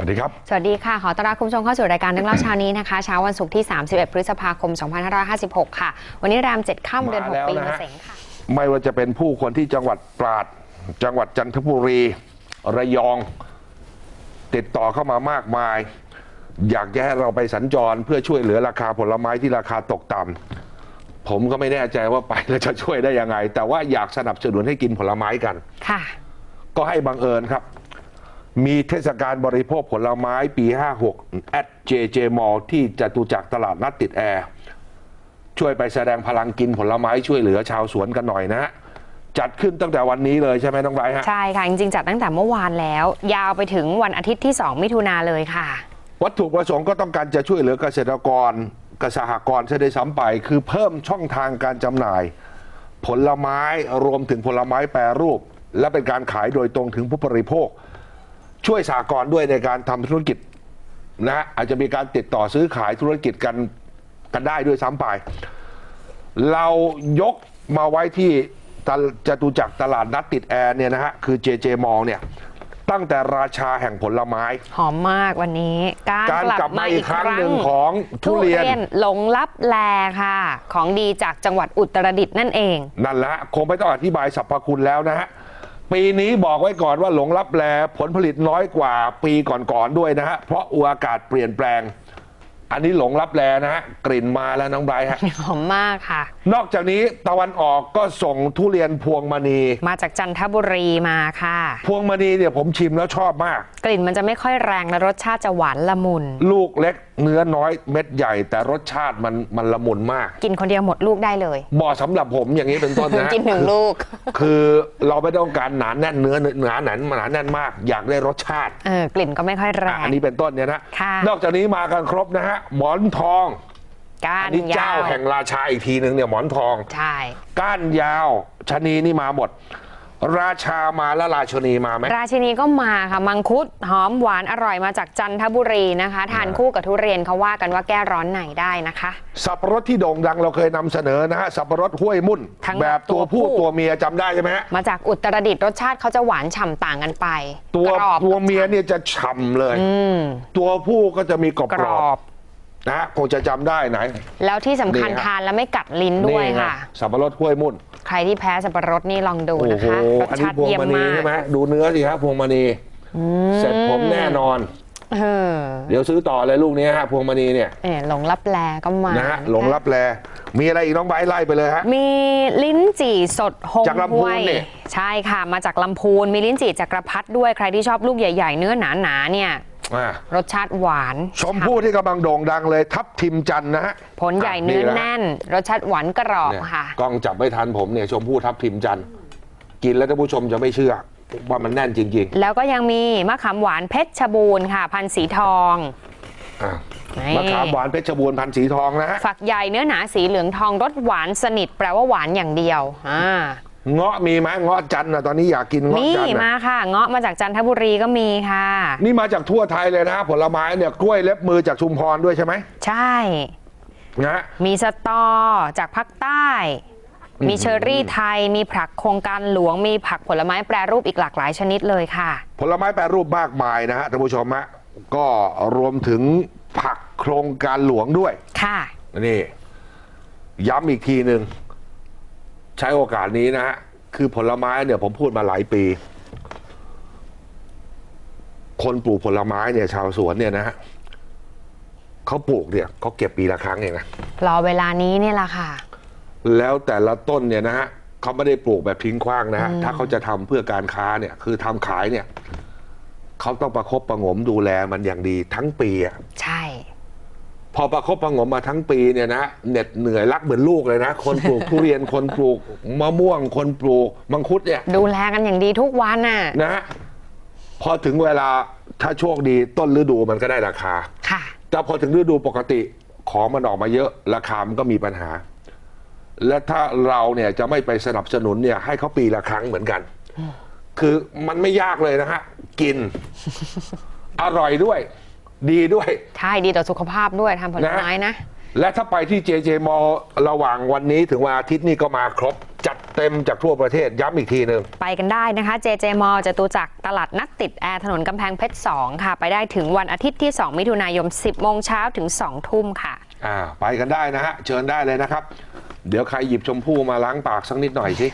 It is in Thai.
วัสดีครับ สวัสดีค่ะ ขอต้อนรับคุณผู้ชมเข้าสู่รายการเรื่องเล่าเช้านี้นะคะ เช้าวันศุกร์ที่ 31 พฤษภาคม 2556 ค่ะ วันนี้แรม7ค่ำเดือนมาแล้ว6ปีนะมะฮะเสงค่ะ ไม่ว่าจะเป็นผู้คนที่จังหวัดตราด จังหวัดจันทบุรี ระยอง ติดต่อเข้ามามากมาย อยากจะให้เราไปสัญจรเพื่อช่วยเหลือราคาผลไม้ที่ราคาตกต่ำผมก็ไม่แน่ใจว่าไปแล้วจะช่วยได้ยังไง แต่ว่าอยากสนับสนุนให้กินผลไม้กัน ค่ะ ก็ให้บังเอิญครับ มีเทศกาลบริโภคผลไม้ปี 56 at JJ Mall ที่จตุจักรตลาดนัดติดแอร์ ช่วยไปแสดงพลังกินผลไม้ช่วยเหลือชาวสวนกันหน่อยนะฮะจัดขึ้นตั้งแต่วันนี้เลยใช่ไหมน้องไบร์ทฮะ ใช่ค่ะ จริงๆ จัดตั้งแต่เมื่อวานแล้ว ยาวไปถึงวันอาทิตย์ที่ 2 มิถุนาเลยค่ะ วัตถุประสงค์ก็ต้องการจะช่วยเหลือเกษตรกรเกษตรกรใช้ได้ซ้ำไป คือเพิ่มช่องทางการจำหน่าย ผลไม้รวมถึงผลไม้แปรรูป และเป็นการขายโดยตรงถึงผู้บริโภค ช่วยสากลด้วยในการทำธุรกิจนะฮะอาจจะมีการติดต่อซื้อขายธุรกิจกันกันได้ด้วยซ้ำไป เรายกมาไว้ที่ตลจตุจักรตลาดนัดติดแอร์เนี่ยนะฮะคือ JJ m a l l เนี่ยตั้งแต่ราชาแห่งผลไม้ หอมมากวันนี้ การการกลับมาอีกครั้งหนึ่งทุของทุเรียนหลงลับแลค่ะ ของดีจากจังหวัดอุตรดิตถ์นั่นเอง นั่นแหละฮะคงไม่ต้องอธิบายสรรพคุณแล้วนะฮะ ปีนี้บอกไว้ก่อนว่าหลงรับแลผลผลิตน้อยกว่าปีก่อนๆด้วยนะฮะ เพราะอุอากาศเปลี่ยนแปลง อันนี้หลงรับแลนะฮะ กลิ่นมาแล้วน้องไบร์ทฮะ หอมมากค่ะ นอกจากนี้ตะวันออกก็ส่งทุเรียนพวงมณี มาจากจันทบุรีมาค่ะ พวงมณีเนี่ยผมชิมแล้วชอบมาก กลิ่นมันจะไม่ค่อยแรงและรสชาติจะหวานละมุน ลูกเล็ก เนื้อน้อยเม็ดใหญ่แต่รสชาติมันมันละมุนมาก กินคนเดียวหมดลูกได้เลยเหมาะสำหรับผมอย่างนี้เป็นต้นนะฮะกินหนึ่งลูก คือเราไม่ต้องการหนาแน่นเนื้อหนาหนาหนาแน่นมาก อยากได้รสชาติเออกลิ่นก็ไม่ค่อยแรอะงอันนี้เป็นต้นเนี่ยนะค่ะนอกจากนี้มากันครบนะฮะหมอนทองก้าอันนนี้ยาเจ้าวแห่งราชาอีกทีหนึ่งเนี่ยหมอนทองใช่ก้านยาวชะนีนี่มาหมด ราชามาแล้วราชนีมาไหม ราชินีก็มาค่ะมังคุดหอมหวานอร่อยมาจากจันทบุรีนะคะ ทานคู่กับทุเรียนเขาว่ากันว่าแก้ร้อนไหนได้นะคะ สับปะรดที่โด่งดังเราเคยนำเสนอนะฮะสับปะรดห้วยมุ่น ทั้งแบบตัวผู้ตัวผู้ ตัวเมียจำได้ใช่ไหมฮะมาจากอุตรดิตถ์รสชาติเขาจะหวานฉ่ำต่างกันไปตัวกรอบตัวเมียเนี่ยจะฉ่ำเลย อืมตัวผู้ก็จะมีกรอบกกรรออบบนะฮะคงจะจำได้ไหน แล้วที่สำคัญนี่ฮะ ทานแล้วไม่กัดลิ้นด้วยนี่ไงค่ะ สับปะรดห้วยมุ่น ใครที่แพ้สับปะรดนี่ลองดูโอ้นะโหคะรสอันนี้ชาติพวงเยี่ยมมณีมากใช่ไหมดูเนื้อสิครับพวงมณีเสร็จผมแน่นอนเออเดี๋ยวซื้อต่อเลยลูกนี้ฮะพวงมณีเนี่ยเออหลงลับแลก็มานะฮะหลงรับแลมีอะไรอีกน้องใบร์ทไล่ไปเลยฮะมีลิ้นจี่สดหงจากลำพูนห้วยเนี่ยใช่ค่ะมาจากลำพูนมีลิ้นจี่จักรพัดด้วยใครที่ชอบลูกใหญ่ ๆ เนื้อหนาๆเนี่ย อ่ารสชาติหวาน ชมพู่ที่กำลังโด่งดังเลยทับทิมจันทร์นะฮะผลใหญ่เนื้อแน่น รสชาติหวานกรอบเนี่ยค่ะ กล้องจับไม่ทันผมเนี่ยชมพู่ทับทิมจันทร์กินแล้วท่านผู้ชมจะไม่เชื่อว่ามันแน่นจริงแล้วก็ยังมีมะขามหวานเพชรชบูรณ์ค่ะ พันธุ์สีทองๆอะนี่มะขามหวานเพชรบูรณ์พันธุ์สีทองนะฮะฝักใหญ่เนื้อหนาสีเหลืองทองรสหวานสนิทแปลว่าหวานอย่างเดียวอ่า เงาะมีไหมเงาะจันทร์นะตอนนี้อยากกินเงาะนี่จันทร์มานะค่ะ เงาะมาจากจันทบุรีก็มีค่ะ นี่มาจากทั่วไทยเลยนะ ผลไม้เนี่ยกล้วยเล็บมือจากชุมพรด้วยใช่ไหมใช่ นะฮะ มีสตอจากภาคใต้ มีเชอร์รี่ไทย มีผักโครงการหลวง มีผักผลไม้แปรรูปอีกหลากหลายชนิดเลยค่ะ ผลไม้แปรรูปมากมายนะฮะท่านผู้ชมฮะก็รวมถึงผักโครงการหลวงด้วยค่ะนี่ ย้ำอีกทีหนึ่ง ใช้โอกาสนี้นะฮะคือผลไม้เนี่ยผมพูดมาหลายปี คนปลูกผลไม้เนี่ย ชาวสวนเนี่ยนะฮะเขาปลูกเนี่ยเขาเก็บปีละครั้งเองนะรอเวลานี้เนี่ยแหละค่ะ แล้วแต่ละต้นเนี่ยนะฮะเขาไม่ได้ปลูกแบบทิ้งขว้างนะฮะถ้าเขาจะทำเพื่อการค้าเนี่ย คือทำขายเนี่ยเขาต้องประคบประหงมดูแลมันอย่างดีทั้งปีอะใช่ พอประคบประหงมมาทั้งปีเนี่ยนะเหน็ดเหนื่อยรักเหมือนลูกเลยนะ คนปลูกทุเรียนคนปลูกมะม่วง คนปลูกมังคุดเนี่ยดูแลกันอย่างดีทุกวันน่ะนะฮะพอถึงเวลาถ้าโชคดีต้นฤดูมันก็ได้ราคา ค่ะ แต่พอถึงฤดูปกติของมันออกมาเยอะราคามันก็มีปัญหา และถ้าเราเนี่ยจะไม่ไปสนับสนุนเนี่ยให้เขาปีละครั้งเหมือนกัน คือมันไม่ยากเลยนะฮะ กิน อร่อยด้วย ดีด้วย ใช่ดีต่อสุขภาพด้วยทำผลไม้นะ และถ้าไปที่ JJ m ระหว่างวันนี้ถึงวันอาทิตย์นี่ก็มาครบ จัดเต็มจากทั่วประเทศย้ำอีกทีหนึ่งไปกันได้นะคะ JJ m a l l จตุจักรตลาดนัดติดแอร์ถนนกำแพงเพชร 2 ค่ะ ไปได้ถึงวันอาทิตย์ที่ 2 มิถุนายน 10 โมงเช้าถึง 2 ทุ่มค่ะอ่าไปกันได้นะฮะ เชิญได้เลยนะครับ เดี๋ยวใครหยิบชมพู่มาล้างปากสักนิดหน่อยสิ